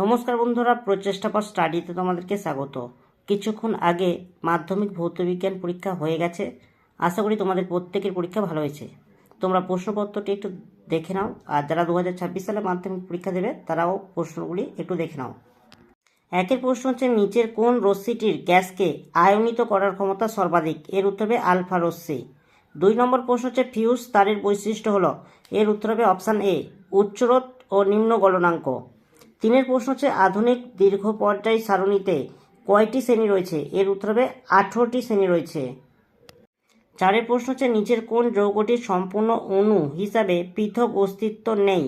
নমস্কার বন্ধুরা, প্রচেষ্টা পর স্টাডিতে তোমাদেরকে স্বাগত। কিছুক্ষণ আগে মাধ্যমিক ভৌতবিজ্ঞান পরীক্ষা হয়ে গেছে। আশা করি তোমাদের প্রত্যেকের পরীক্ষা ভালো হয়েছে। তোমরা প্রশ্নপত্রটি একটু দেখে নাও, আর যারা দু হাজার ছাব্বিশ সালে মাধ্যমিক পরীক্ষা দেবে, তারাও প্রশ্নগুলি একটু দেখে নাও। একের প্রশ্ন হচ্ছে, নিচের কোন রশ্মিটির গ্যাসকে আয়নিত করার ক্ষমতা সর্বাধিক? এর উত্তর হবে আলফা রশ্মি। দুই নম্বর প্রশ্ন হচ্ছে, ফিউজ তারের বৈশিষ্ট্য হলো। এর উত্তর হবে অপশান এ উচ্চরোধ ও নিম্ন গলনাঙ্ক। তিনের প্রশ্ন হচ্ছে, আধুনিক দীর্ঘ পর্যায় সারণীতে কয়টি শ্রেণি রয়েছে? এর উত্তর হবে আঠেরোটি শ্রেণি রয়েছে। চারের প্রশ্ন হচ্ছে, নিচের কোন যৌগটির সম্পূর্ণ অণু হিসাবে পৃথক অস্তিত্ব নেই?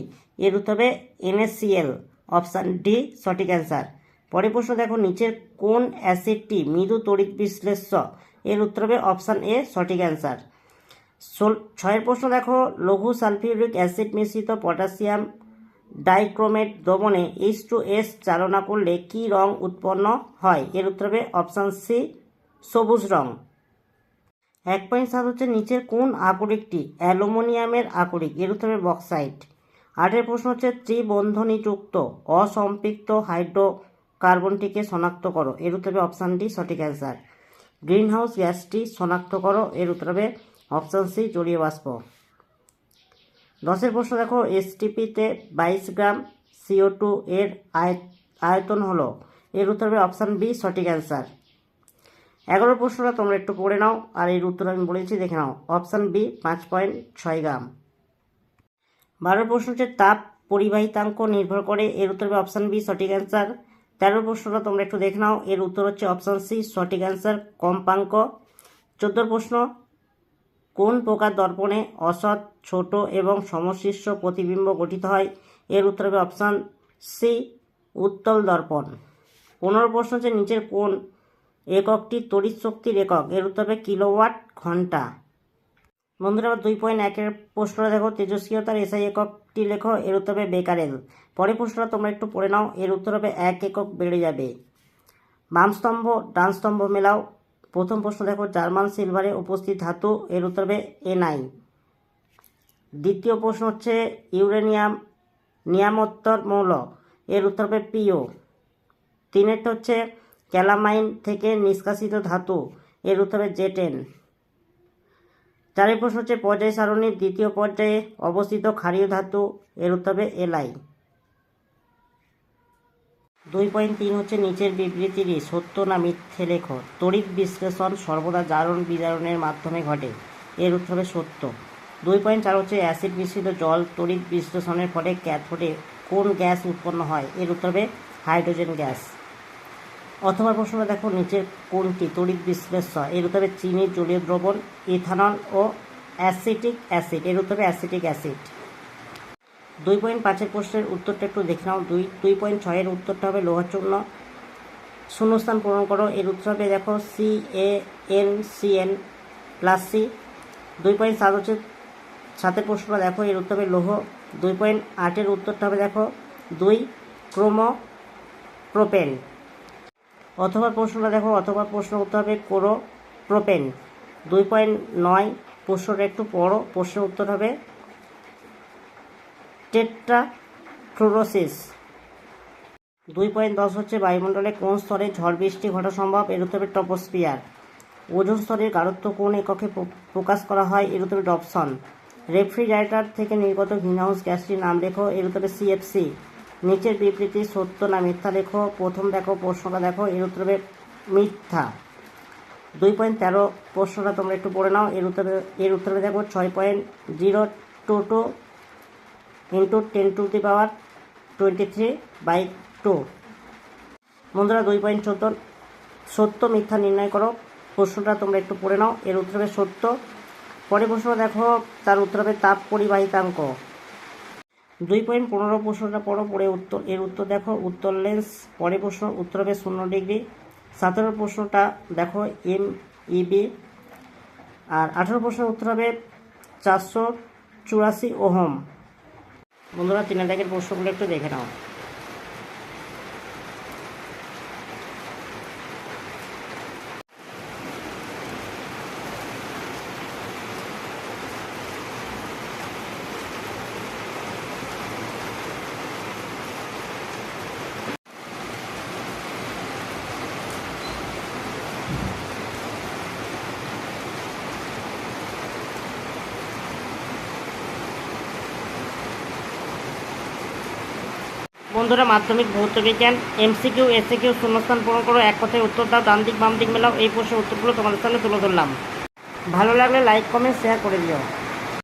এর উত্তর হবে এনএসসিএল, অপশান ডি, সঠিক অ্যান্সার। পরের প্রশ্ন দেখো, নিচের কোন অ্যাসিডটি মৃদু তড়িৎ বিশ্লেষ্য? এর উত্তর হবে অপশান এ, সঠিক অ্যান্সার। ছয়ের প্রশ্ন দেখো, লঘু সালফিউরিক অ্যাসিড মিশ্রিত পটাশিয়াম ডাইক্রোমেট দ্রবণে এইচ টু এস চালনা করলে কি রং উৎপন্ন হয়? এর উত্তর হবে অপশান সি সবুজ রং। এক পয়েন্ট সাত হচ্ছে নিচের কোন আকরিকটি? অ্যালুমিনিয়ামের আকরিক, এর উত্তর হবে বক্সাইট। আটের প্রশ্ন হচ্ছে ত্রিবন্ধনীযুক্ত, অসম্পৃক্ত হাইড্রোকার্বনটিকে শনাক্ত করো। এর উত্তর হবে অপশান ডি, সঠিক অ্যান্সার। গ্রিন হাউস গ্যাসটি শনাক্ত করো, এর উত্তর হবে অপশান সি জলীয় বাষ্প দশের প্রশ্ন দেখো এসটিপিতে বাইশ গ্রাম সিও টু এর আয়- আয়তন হলো। এর উত্তর হবে অপশান বি, সঠিক অ্যান্সার। এগারো প্রশ্নটা তোমরা একটু পড়ে নাও, আর এর উত্তর আমি বলেছি, দেখে নাও। অপশান বি, পাঁচ পয়েন্ট ছয় গ্রাম। বারো প্রশ্ন হচ্ছে, তাপ পরিবাহিতাঙ্ক নির্ভর করে। এর উত্তর হবে অপশান বি, সঠিক অ্যান্সার। তেরো প্রশ্নটা তোমরা একটু দেখে নাও, এর উত্তর হচ্ছে অপশান সি, সঠিক অ্যান্সার, কম্পাঙ্ক। চোদ্দোর প্রশ্ন কোন প্রকার দর্পণে অসৎ, ছোট এবং সমশীর্ষ প্রতিবিম্ব গঠিত হয়? এর উত্তর হবে অপশান সি, উত্তল দর্পণ। পনেরো প্রশ্ন হচ্ছে নিচের কোন এককটি তড়িৎ শক্তির একক? এর উত্তর হবে কিলোওয়াট ঘণ্টা। বন্ধুরা দুই পয়েন্ট একের প্রশ্নটা দেখো। তেজস্ক্রিয়তার এসআই এককটি লেখো, এর উত্তর হবে বেকারেল। পরের প্রশ্নটা তোমরা একটু পড়ে নাও, এর উত্তর হবে এক একক বেড়ে যাবে। বাম স্তম্ভ, ডান স্তম্ভ মেলাও। প্রথম প্রশ্ন দেখো, জার্মান সিলভারে উপস্থিত ধাতু, এর উত্তর হবে এনআই দ্বিতীয় প্রশ্ন হচ্ছে, ইউরেনিয়াম নিয়ামোত্তর মৌল, এর উত্তর হবে পিও তিনেরটা হচ্ছে, ক্যালামাইন থেকে নিষ্কাশিত ধাতু, এর উত্তর হবে জেটেন চারের প্রশ্ন হচ্ছে, পর্যায় সারণীর দ্বিতীয় পর্যায়ে অবস্থিত ক্ষারীয় ধাতু, এর উত্তর হবে এলআই দুই পয়েন্ট তিন হচ্ছে নিচের বিবৃতিটি সত্য না মিথ্যে লেখ তড়িৎ বিশ্লেষণ সর্বদা জারণ বিজারণের মাধ্যমে ঘটে। এর উত্তর হবে সত্য। দুই পয়েন্ট চার হচ্ছে অ্যাসিড মিশ্রিত জল তড়িৎ বিশ্লেষণের ফলে ক্যাথোডে কোন গ্যাস উৎপন্ন হয়? এর উত্তর হবে হাইড্রোজেন গ্যাস। অথবা প্রশ্নটা দেখো, নিচের কোনটি? তড়িৎ বিশ্লেষণ। এর উত্তর হবে চিনির জলীয় দ্রবণ, ইথানল ও অ্যাসিটিক অ্যাসিড। এর উত্তর হবে অ্যাসিটিক অ্যাসিড। দুই পয়েন্ট পাঁচের প্রশ্নের উত্তরটা একটু দেখে নাও। দুই দুই পয়েন্ট ছয়ের উত্তরটা হবে লোহাচূর্ণ শূন্যস্থান পূরণ করো। এর উত্তর হবে দেখো C, A, N, C, N plus C. দুই পয়েন্ট সাত হচ্ছে সাতের প্রশ্নটা দেখো। এর উত্তর হবে লোহ। দুই পয়েন্ট আটের উত্তরটা হবে দেখো দুই ক্রোমো প্রোপেন অথবা প্রশ্নটা দেখো, অথবা প্রশ্ন উত্তর হবে কোরো প্রোপেন দুই পয়েন্ট নয়, প্রশ্নটা একটু পড়ো। প্রশ্নের উত্তর হবে টেট্রা ফ্লোরোসিস দুই পয়েন্ট দশ হচ্ছে বায়ুমণ্ডলে কোন স্তরে ঝড় বৃষ্টি ঘটা সম্ভব? এর উত্তর টপোস্পিয়ার ওজন স্তরের গাঢ়ত্ব কোন এককে প্র- প্রকাশ করা হয়? এর উত্তরে ডপসন। রেফ্রিজারেটর থেকে নির্গত গ্রিনহাউস গ্যাসটির নাম লেখো। এর উত্তরে সিএফসি নিচের বিবৃতি সত্য না মিথ্যা লেখো। প্রথম দেখো, প্রশ্নটা দেখো। এর উত্তর মিথ্যা। দুই পয়েন্ট তেরো প্রশ্নটা তোমরা একটু পড়ে নাও। এর উত্তরে এর উত্তরে দেখো, ছয় point zero two two into ten to the power twenty three by two বন্ধুরা, দুই পয়েন্ট চোদ্দ, সত্য মিথ্যা নির্ণয় করো। প্রশ্নটা তোমরা একটু পড়ে নাও। এর উত্তর হবে সত্য। পরে প্রশ্ন দেখো, তার উত্তর হবে তাপ পরিবাহিতাঙ্ক। দুই পয়েন্ট পনেরো প্রশ্নটা পড়ো, পড়ে উত্তর, এর উত্তর দেখো, উত্তর লেন্স পরে প্রশ্ন, উত্তর হবে শূন্য ডিগ্রি। সতেরো প্রশ্নটা দেখো এম ইবি আর আঠেরো প্রশ্নের উত্তর হবে চারশো চুরাশি ওহম। বন্ধুরা তিন দাগের প্রশ্নগুলো একটু দেখে নাও। বন্ধুরা মাধ্যমিক ভৌত বিজ্ঞান এমসিকিউ এসিকিউ শূন্যস্থান পূরণ করো, এক কথায় উত্তর দাও, ডান দিক, বাম দিক মেলাও, এই প্রশ্নের উত্তরগুলো তোমাদের সামনে তুলে ধরলাম। ভালো লাগলে লাইক কমেন্ট শেয়ার করে দিও।